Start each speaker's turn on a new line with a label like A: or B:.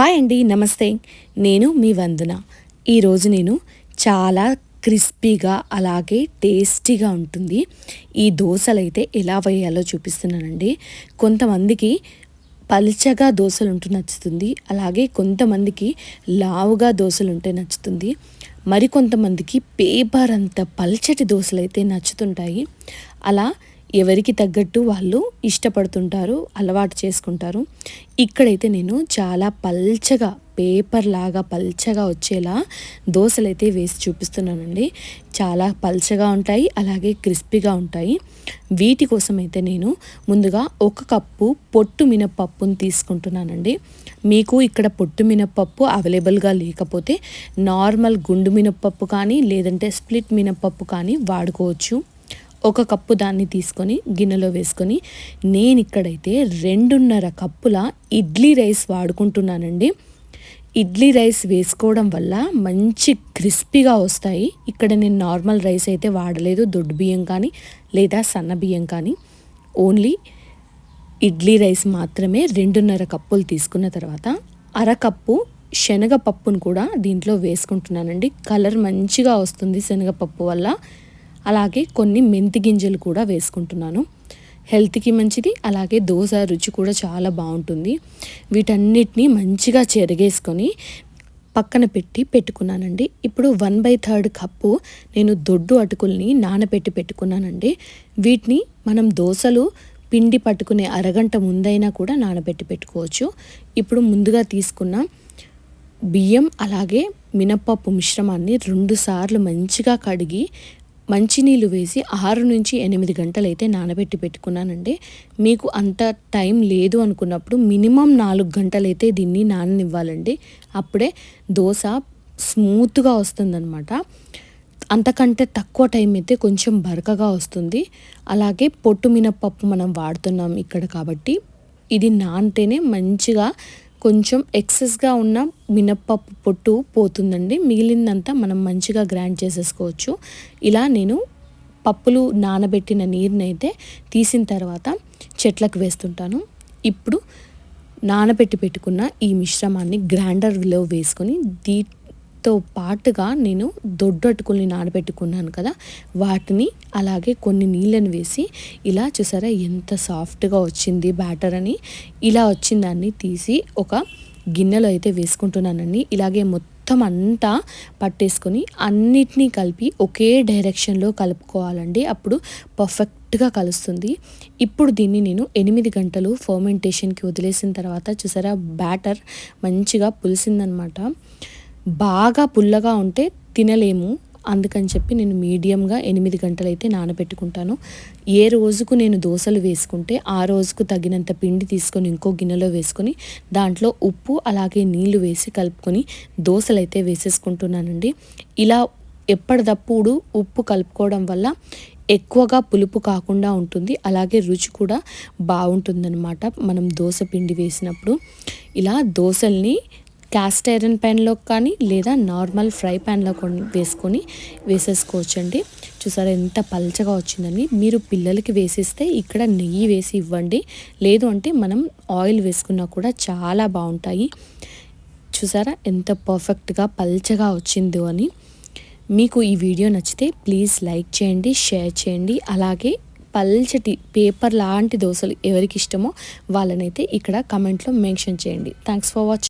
A: Hi అండి నమస్తే. నేను మీ వందన. ఈరోజు నేను చాలా క్రిస్పీగా అలాగే టేస్టీగా ఉంటుంది. ఈ దోశలు అయితే ఎలా వేయాలో చూపిస్తున్నానండి. కొంతమందికి పల్చగా దోశలు ఉంటే నచ్చుతుంది అలాగే కొంతమందికి లావుగా దోశలు ఉంటే నచ్చుతుంది మరికొంతమందికి పేపర్ అంత పల్చటి దోశలు అయితే నచ్చుతుంటాయి. అలా ఎవరికి తగ్గట్టు వాళ్ళు ఇష్టపడుతుంటారు అలవాటు చేసుకుంటారు. ఇక్కడైతే నేను చాలా పల్చగా పేపర్ లాగా పల్చగా వచ్చేలా దోశలు అయితే వేసి చూపిస్తున్నానండి. చాలా పల్చగా ఉంటాయి అలాగే క్రిస్పీగా ఉంటాయి. వీటి కోసం అయితే నేను ముందుగా ఒక కప్పు పొట్టు మినపప్పును తీసుకుంటున్నానండి. మీకు ఇక్కడ పొట్టు మినపప్పు అవైలబుల్గా లేకపోతే నార్మల్ గుండు మినపప్పు కానీ లేదంటే స్ప్లిట్ మినపప్పు కానీ వాడుకోవచ్చు. ఒక కప్పు దాన్ని తీసుకొని గిన్నెలో వేసుకొని నేను ఇక్కడైతే రెండున్నర కప్పుల ఇడ్లీ రైస్ వాడుకుంటున్నానండి. ఇడ్లీ రైస్ వేసుకోవడం వల్ల మంచి క్రిస్పీగా వస్తాయి. ఇక్కడ నేను నార్మల్ రైస్ అయితే వాడలేదు దొడ్డు బియ్యం కానీ లేదా సన్న బియ్యం కానీ. ఓన్లీ ఇడ్లీ రైస్ మాత్రమే రెండున్నర కప్పులు తీసుకున్న తర్వాత అరకప్పు శనగపప్పును కూడా దీంట్లో వేసుకుంటున్నానండి. కలర్ మంచిగా వస్తుంది శనగపప్పు వల్ల. అలాగే కొన్ని మెంతి గింజలు కూడా వేసుకుంటున్నాను. హెల్త్కి మంచిది అలాగే దోశ రుచి కూడా చాలా బాగుంటుంది. వీటన్నిటిని మంచిగా చెరిగేసుకొని పక్కన పెట్టి పెట్టుకున్నానండి. ఇప్పుడు వన్ బై థర్డ్ కప్పు నేను దొడ్డు అటుకుల్ని నానబెట్టి పెట్టుకున్నానండి. వీటిని మనం దోశలు పిండి పట్టుకునే అరగంట ముందైనా కూడా నానబెట్టి పెట్టుకోవచ్చు. ఇప్పుడు ముందుగా తీసుకున్న బియ్యం అలాగే మినప్పప్పు మిశ్రమాన్ని రెండు సార్లు మంచిగా కడిగి మంచినీళ్ళు వేసి ఆరు నుంచి ఎనిమిది గంటలైతే నానబెట్టి పెట్టుకున్నానండి. మీకు అంత టైం లేదు అనుకున్నప్పుడు మినిమం నాలుగు గంటలైతే దీన్ని నాననివ్వాలండి. అప్పుడే దోశ స్మూత్గా వస్తుందన్నమాట. అంతకంటే తక్కువ టైం అయితే కొంచెం బరకగా వస్తుంది. అలాగే పొట్టు మినపప్పు మనం వాడుతున్నాం ఇక్కడ కాబట్టి ఇది నానితేనే మంచిగా కొంచెం ఎక్సెస్గా ఉన్న మినప్పప్పు పొట్టు పోతుందండి. మిగిలిందంతా మనం మంచిగా గ్రైండ్ చేసేసుకోవచ్చు. ఇలా నేను పప్పులు నానబెట్టిన నీరునైతే తీసిన తర్వాత చెట్లకు వేస్తుంటాను. ఇప్పుడు నానబెట్టి పెట్టుకున్న ఈ మిశ్రమాన్ని గ్రైండర్లో వేసుకొని దీ తో పాటుగా నేను దొడ్డట్టుకుల్ని నానబెట్టుకున్నాను కదా వాటిని అలాగే కొన్ని నీళ్ళని వేసి ఇలా చూసారా ఎంత సాఫ్ట్గా వచ్చింది బ్యాటర్ అని ఇలా వచ్చిందాన్ని తీసి ఒక గిన్నెలో అయితే వేసుకుంటున్నానండి. ఇలాగే మొత్తం అంతా పట్టేసుకొని అన్నిటినీ కలిపి ఒకే డైరెక్షన్లో కలుపుకోవాలండి. అప్పుడు పర్ఫెక్ట్గా కలుస్తుంది. ఇప్పుడు దీన్ని నేను ఎనిమిది గంటలు ఫర్మెంటేషన్కి వదిలేసిన తర్వాత చూసారా బ్యాటర్ మంచిగా పులిసిందనమాట. బాగా పుల్లగా ఉంటే తినలేము. అందుకని చెప్పి నేను మీడియంగా ఎనిమిది గంటలైతే నానబెట్టుకుంటాను. ఏ రోజుకు నేను దోశలు వేసుకుంటే ఆ రోజుకు తగినంత పిండి తీసుకొని ఇంకో గిన్నెలో వేసుకొని దాంట్లో ఉప్పు అలాగే నీళ్ళు వేసి కలుపుకొని దోశలు అయితే వేసేసుకుంటున్నానండి. ఇలా ఎప్పటిదప్పుడు ఉప్పు కలుపుకోవడం వల్ల ఎక్కువగా పులుపు కాకుండా ఉంటుంది. అలాగే రుచి కూడా బాగుంటుందన్నమాట. మనం దోశ పిండి వేసినప్పుడు. ఇలా దోశల్ని క్యాస్ట్ ఐరన్ ప్యాన్లో కానీ లేదా నార్మల్ ఫ్రై ప్యాన్లో వేసుకొని వేసేసుకోవచ్చండి. చూసారా ఎంత పల్చగా వచ్చిందని మీరు పిల్లలకి వేసిస్తే ఇక్కడ నెయ్యి వేసి ఇవ్వండి. లేదు అంటే మనం ఆయిల్ వేసుకున్నా కూడా చాలా బాగుంటాయి. చూసారా ఎంత పర్ఫెక్ట్గా పల్చగా వచ్చిందో అని. మీకు ఈ వీడియో నచ్చితే ప్లీజ్ లైక్ చేయండి షేర్ చేయండి. అలాగే పల్చటి పేపర్ లాంటి దోశలు ఎవరికి ఇష్టమో వాళ్ళనైతే ఇక్కడ కమెంట్లో మెన్షన్ చేయండి. Thanks for watching